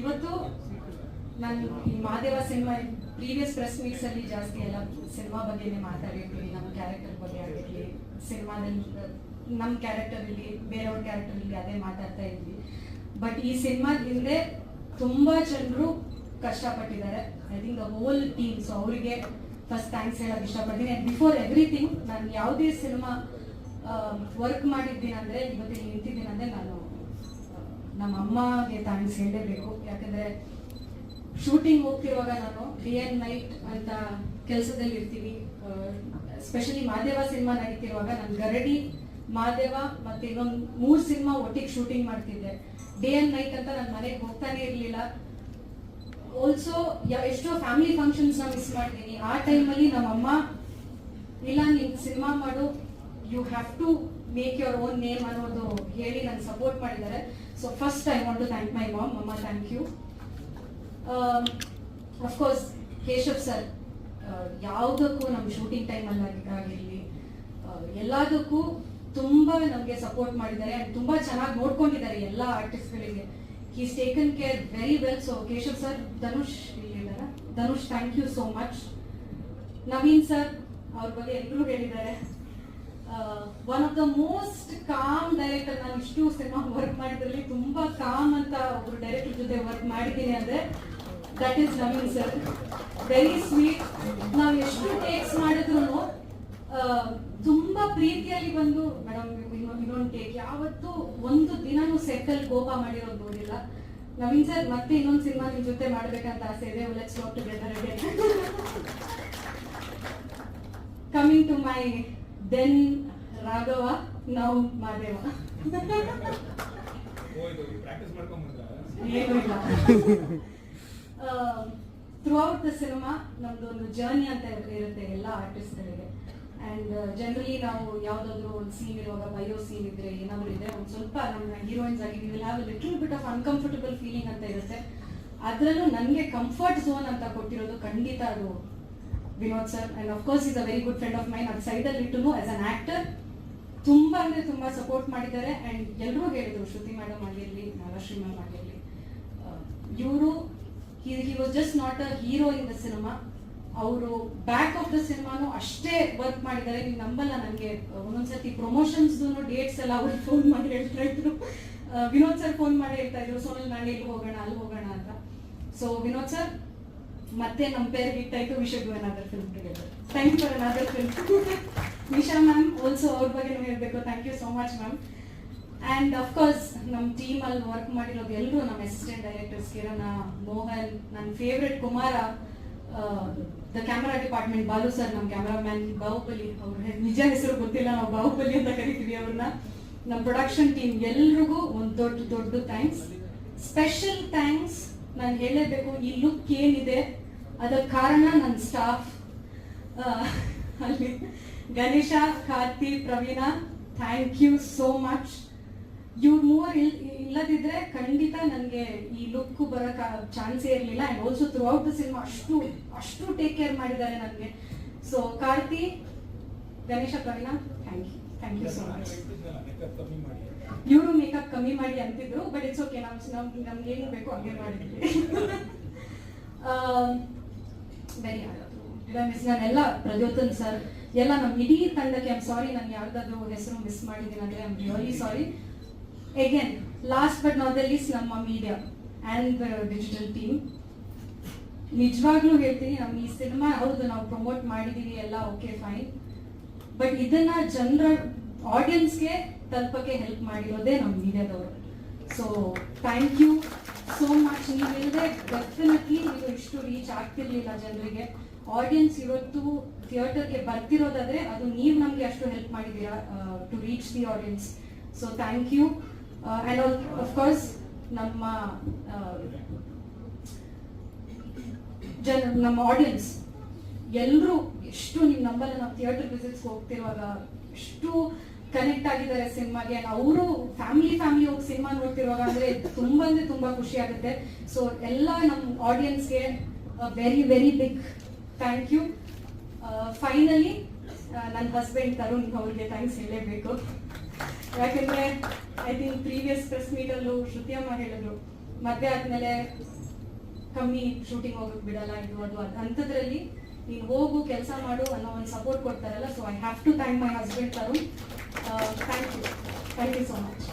ಇವತ್ತು ನಾನು ಈ Mahadeva cinema previous press meets ಅಲ್ಲಿ ಜಾಸ್ತಿ ಎಲ್ಲ ಸಿನಿಮಾ ಬಗ್ಗೆನೇ ಮಾತಾಡಿರ್ತೀವಿ ನಮ್ಮ ಕ್ಯಾರೆಕ್ಟರ್ ಬಗ್ಗೆ ಆಗಿರ್ಲಿ, ಸಿನಿಮಾದಲ್ಲಿ, ನಮ್ಮ ಕ್ಯಾರೆಕ್ಟರ್ ಇಲ್ಲಿ, ಬೇರೆಯವ್ರ ಕ್ಯಾರೆಕ್ಟರ್ ಇಲ್ಲಿ ಅದೇ ಮಾತಾಡ್ತಾ ಇದ್ವಿ. ಬಟ್ ಈ ಸಿನಿಮಾದ ಹಿಂದೆ ತುಂಬಾ ಜನರು ಕಷ್ಟಪಟ್ಟಿದ್ದಾರೆ. I think the whole team so ಅವರಿಗೆ ಫಸ್ಟ್ ಥ್ಯಾಂಕ್ಸ್ ಹೇಳಕ್ ಇಷ್ಟಪಡ್ತೀನಿ. ಅಂಡ್ ಬಿಫೋರ್ ಎವ್ರಿಥಿಂಗ್ ನಾನು ಯಾವುದೇ ಸಿನಿಮಾ ವರ್ಕ್ ಮಾಡಿದ್ದೀನಿ ಅಂದ್ರೆ, ಇವತ್ತಿಗೆ ನಿಂತಿದ್ದೀನಿ ಅಂದರೆ ನಾನು ನಮ್ಮ ಅಮ್ಮಗೆ ಥ್ಯಾಂಕ್ಸ್ ಹೇಳಲೇಬೇಕು ಯಾಕಂದ್ರೆ ಶೂಟಿಂಗ್ ಹೋಗ್ತಿರುವಾಗ ನಾನು ಡೇ ಅಂಡ್ ನೈಟ್ ಅಂತ ಕೆಲಸದಲ್ಲಿ ಇರ್ತೀವಿ. ಸ್ಪೆಷಲಿ ಮಾದೇವ ಸಿನಿಮಾ ನಡೀತಿರುವಾಗ ನಾನು ಗರಡಿ, ಮಾದೇವ ಮತ್ತೆ ಇನ್ನೊಂದು ಮೂರು ಸಿನಿಮಾ ಒಟ್ಟಿಗೆ ಶೂಟಿಂಗ್ ಮಾಡ್ತಿದ್ದೆ. ಡೇ ಅಂಡ್ ನೈಟ್ ಅಂತ ನಾನು ಮನೆಗೆ ಹೋಗ್ತಾನೆ ಇರಲಿಲ್ಲ. ಆಲ್ಸೋ ಎಷ್ಟೋ ಫ್ಯಾಮಿಲಿ ಫಂಕ್ಷನ್ಸ್ನ ಮಿಸ್ ಮಾಡ್ತೀನಿ. ಆ ಟೈಮಲ್ಲಿ ನಮ್ಮಮ್ಮ ಇಲ್ಲ, ನೀನು ಸಿನಿಮಾ ಮಾಡು. You have to make your own name ಅನ್ನೋದು ಹೇಳಿ ನಾನು ಸಪೋರ್ಟ್ ಮಾಡಿದ್ದಾರೆ. So first I want to thank my mom ಅಮ್ಮ thank you of course Keshav sir ಯಾವುದಕ್ಕೂ ನಮ್ಮ ಶೂಟಿಂಗ್ ಟೈಮಲ್ಲಿ ಆಗಿರಲಿ ಎಲ್ಲದಕ್ಕೂ ತುಂಬ ನಮಗೆ ಸಪೋರ್ಟ್ ಮಾಡಿದ್ದಾರೆ ಆ್ಯಂಡ್ ತುಂಬ ಚೆನ್ನಾಗಿ ನೋಡ್ಕೊಂಡಿದ್ದಾರೆ ಎಲ್ಲ ಆರ್ಟಿಸ್ಟ್ಗಳಿಗೆ he's taken care very well so Keshav sir Dhanush ಇಲ್ಲಿದ್ದಾರೆ? Dhanush thank you so much Naveen sir ಅವ್ರ ಬಗ್ಗೆ ಎಲ್ಲರೂ ಹೇಳಿದ್ದಾರೆ. One of the most calm director ನಾನು ಇಷ್ಟು ಸಿನಿಮಾ ವರ್ಕ್ ಮಾಡಿದ್ರಲ್ಲಿ ತುಂಬಾ ಕಾಮ್ ಅಂತ ಒಬ್ರು ಡೈರೆಕ್ಟರ್ ಜೊತೆ ವರ್ಕ್ ಮಾಡಿದ್ದೀನಿ ಅಂದ್ರೆ that is Naveen sir very sweet ನಾವು ಎಷ್ಟು ಟೇಕ್ಸ್ ಮಾಡಿದ್ರು ತುಂಬಾ ಪ್ರೀತಿಯಲ್ಲಿ ಬಂದು, ಮೇಡಮ್ ಇನ್ನೊಂದು ಟೇಕ್ ಯಾವತ್ತು ಒಂದು ದಿನಾನು ಅಲ್ಲಿ ಕೋಪ ಮಾಡಿರೋದು ನೋಡಿಲ್ಲ. ನವೀನ್ ಸರ್, ಮತ್ತೆ ಇನ್ನೊಂದು ಸಿನಿಮಾ ನಿಮ್ ಜೊತೆ ಮಾಡ್ಬೇಕಂತ ಆಸೆ ಇದೆ. Let's work together coming to my then Raghava ನಾವು Madeva. Throughout the cinema ನಮ್ದು ಒಂದು ಜರ್ನಿ ಅಂತ ಇರುತ್ತೆ ಎಲ್ಲ ಆರ್ಟಿಸ್ಟ್ಗಳಿಗೆ ಅಂಡ್ ಜನರಲಿ ನಾವು ಯಾವ್ದಾದ್ರು ಒಂದು ಸೀನ್ ಇರುವಾಗ ಬಯೋ ಸೀನ್ ಇದ್ರೆ ಏನಾದ್ರು ಇದೆ ಒಂದು ಸ್ವಲ್ಪ ನಮ್ಮ ಹೀರೋಯಿನ್ಸ್ ಆಗಿ will have little bit of uncomfortable feeling ಅಂತ ಇರುತ್ತೆ. ಅದರಲ್ಲೂ ನನಗೆ ಕಂಫರ್ಟ್ ಝೋನ್ ಅಂತ ಕೊಟ್ಟಿರೋದು ಖಂಡಿತ ಅದು. Vinod sir and of course is a very good friend of mine ಅದು ಸೈಡಲ್ಲಿ ಇಟ್ಟು ಆಸ್ ಅನ್ ಆಕ್ಟರ್ ತುಂಬಾ ಅಂದರೆ ತುಂಬಾ ಸಪೋರ್ಟ್ ಮಾಡಿದ್ದಾರೆ ಅಂಡ್ ಎಲ್ಲರೂ ಹೇಳಿದ್ರು, ಶ್ರುತಿ ಮೇಡಮ್ ಆಗಿರಲಿ, ನಾಗಶ್ರೀ ಮ್ಯಾಮ್ ಆಗಿರಲಿ ಇವರು he was just not a hero in the cinema ಅವರು ಬ್ಯಾಕ್ ಆಫ್ ದ ಸಿನಿಮಾನು ಅಷ್ಟೇ ವರ್ಕ್ ಮಾಡಿದ್ದಾರೆ. ನೀವು ನಂಬಲ್ಲ ನನಗೆ ಒಂದೊಂದ್ಸತಿ ಪ್ರಮೋಷನ್ಸ್ ಡೇಟ್ಸ್ ಎಲ್ಲ ಅವ್ರಿಗೆ ಫೋನ್ ಮಾಡಿ ಹೇಳ್ತಾ ಇದ್ರು. ವಿನೋದ್ ಸರ್ ಫೋನ್ ಮಾಡಿ ಹೇಳ್ತಾ ಇದ್ರು, ಸೋನಲ್ ನಾಳೆ ಇಲ್ಲಿ ಹೋಗೋಣ, ಅಲ್ಲಿ ಹೋಗೋಣ ಅಂತ. ಸೊ ವಿನೋದ್ ಸರ್ ಮತ್ತೆ ನಮ್ಮ ಪೇರ್ ಹಿಟ್ ಆಯ್ತು we should do another film together thank you for another film Nisha ma'am also ಅವ್ರ ಬಗ್ಗೆ ಹೇಳಬೇಕು. Thank you so much ma'am and of course ನಮ್ಮ ಟೀಮ್ ಅಲ್ಲಿ ವರ್ಕ್ ಮಾಡಿರೋದು ಎಲ್ಲರೂ ನಮ್ಮ ಅಸಿಸ್ಟೆಂಟ್ ಡೈರೆಕ್ಟರ್ಸ್ ಕಿರಣ, ಮೋಹನ್ ನನ್ನ favourite Kumara the camera department Balu sir ನಮ್ಮ ಕ್ಯಾಮರಾಮ್ಯಾನ್ ಬಾಹುಬಲಿ ಅವ್ರ ನಿಜ ಹೆಸರು ಗೊತ್ತಿಲ್ಲ, ನಾವು ಬಾಹುಬಲಿ ಅಂತ ಕರಿತೀವಿ ಅವ್ರನ್ನ ನಮ್ಮ ಪ್ರೊಡಕ್ಷನ್ ಟೀಮ್ ಎಲ್ರಿಗೂ ಒಂದು ದೊಡ್ಡ ದೊಡ್ಡ ಥ್ಯಾಂಕ್ಸ್ ಸ್ಪೆಷಲ್ ಥ್ಯಾಂಕ್ಸ್ ನಾನು ಹೇಳಲೇಬೇಕು, ಈ ಲುಕ್ ಏನಿದೆ, ಅದರ ಕಾರಣ ನನ್ನ ಸ್ಟಾಫ್ ಅಲ್ಲಿ Ganesha, Karthi, Praveena thank you so much ಇವ್ರ ಮೂವರ್ ಇಲ್, ಇಲ್ಲದಿದ್ರೆ ಖಂಡಿತ ನನಗೆ ಈ ಲುಕ್ ಬರಕ್ ಚಾನ್ಸೇ ಇರಲಿಲ್ಲ. And also throughout the cinema ಅಷ್ಟು ಅಷ್ಟು ಟೇಕ್ ಕೇರ್ ಮಾಡಿದ್ದಾರೆ ನನಗೆ. So Karthi, Ganesha, Praveena thank you thank you so much ಇವರು ಮೇಕಪ್ ಕಮ್ಮಿ ಮಾಡಿ ಅಂತಿದ್ರು ಬಟ್ ಇಟ್ಸ್ ಓಕೆ ನಮ್ ನಮ್ಗೆ ನಮ್ಗೆ ಏನು ಬೇಕು ಹಂಗೆ ಮಾಡಿದ್ವಿ. ವೆರಿ ನಾನೆಲ್ಲ ಪ್ರಜ್ಯೋತನ್ ಸರ್, ಎಲ್ಲ ನಮ್ಮ ಇಡೀ ತಂಡಕ್ಕೆ ಐಮ್ ಸಾರಿ ನಾನು ಯಾರ್ದಾದ್ರು ಹೆಸರು ಮಿಸ್ ಮಾಡಿದ್ದೀನಿ ಅಂದ್ರೆ I'm really sorry again last but not the least ನಮ್ಮ ಮೀಡಿಯಾ ಆ್ಯಂಡ್ ಡಿಜಿಟಲ್ ಟೀಮ್ ನಿಜವಾಗ್ಲೂ ಹೇಳ್ತೀನಿ ನಮ್ಮ ಈ ಸಿನಿಮಾ ಹೌದು, ನಾವು ಪ್ರಮೋಟ್ ಮಾಡಿದ್ದೀವಿ ಎಲ್ಲ ಓಕೆ ಫೈನ್ ಬಟ್ ಇದನ್ನ ಜನರ ಆಡಿಯನ್ಸ್ಗೆ ತಲುಪಕ್ಕೆ ಹೆಲ್ಪ್ ಮಾಡಿರೋದೇ ನಮ್ಮ ಮೀಡಿಯಾದವರು. So thank you so much ನೀವಿಲ್ಲದೆ definitely ನೀವು ಇಷ್ಟು ರೀಚ್ ಆಗ್ತಿರ್ಲಿಲ್ಲ ಜನರಿಗೆ. ಆಡಿಯನ್ಸ್ ಇವತ್ತು ಥಿಯೇಟರ್ಗೆ ಬರ್ತಿರೋದಾದ್ರೆ ಅದು ನೀವು ನಮಗೆ ಅಷ್ಟು ಹೆಲ್ಪ್ ಮಾಡಿದ್ದೀರಾ to reach the audience so thank you and of course ನಮ್ಮ ಆ, ಜನ ನಮ್ಮ ಆಡಿಯನ್ಸ್ ಎಲ್ಲರೂ ಎಷ್ಟು ನೀವು ನಂಬಲ್ಲ ನಾವು ಥಿಯೇಟರ್ ವಿಸಿಟ್ಸ್ ಹೋಗ್ತಿರುವಾಗ ಎಷ್ಟು ಕನೆಕ್ಟ್ ಆಗಿದ್ದಾರೆ ಸಿನಿಮಾಗೆ ಅವರು ಫ್ಯಾಮಿಲಿ ಫ್ಯಾಮಿಲಿ ಹೋಗಿ ಸಿನಿಮಾ ನೋಡ್ತಿರುವಾಗ ಅಂದ್ರೆ ತುಂಬಾ ಅಂದ್ರೆ ತುಂಬಾ ಖುಷಿ ಆಗುತ್ತೆ. ಸೊ ಎಲ್ಲ ನಮ್ಮ ಆಡಿಯನ್ಸ್ಗೆ very very big thank you finally ನನ್ನ ಹಸ್ಬೆಂಡ್ ತರುಣ್ ಅವ್ರಿಗೆ ಥ್ಯಾಂಕ್ಸ್ ಹೇಳಲೇಬೇಕು. ಯಾಕಂದ್ರೆ ಐ ಥಿಂಕ್ ಪ್ರೀವಿಯಸ್ ಪ್ರೆಸ್ ಮೀಟಲ್ಲೂ ಶ್ರುತಿಯಮ್ಮ ಹೇಳಿದ್ರು ಮದುವೆ ಆದ್ಮೇಲೆ ಕಮ್ಮಿ ಶೂಟಿಂಗ್ ಹೋಗಕ್ ಬಿಡಲ್ಲ ಇದು ಅದು, ಅಂಥದ್ರಲ್ಲಿ ನೀನು ಹೋಗು, ಕೆಲಸ ಮಾಡು ಅನ್ನೋ ಒಂದು ಸಪೋರ್ಟ್ ಕೊಡ್ತಾರಲ್ಲ so I have to thank my husband Tarun thank you thank you so much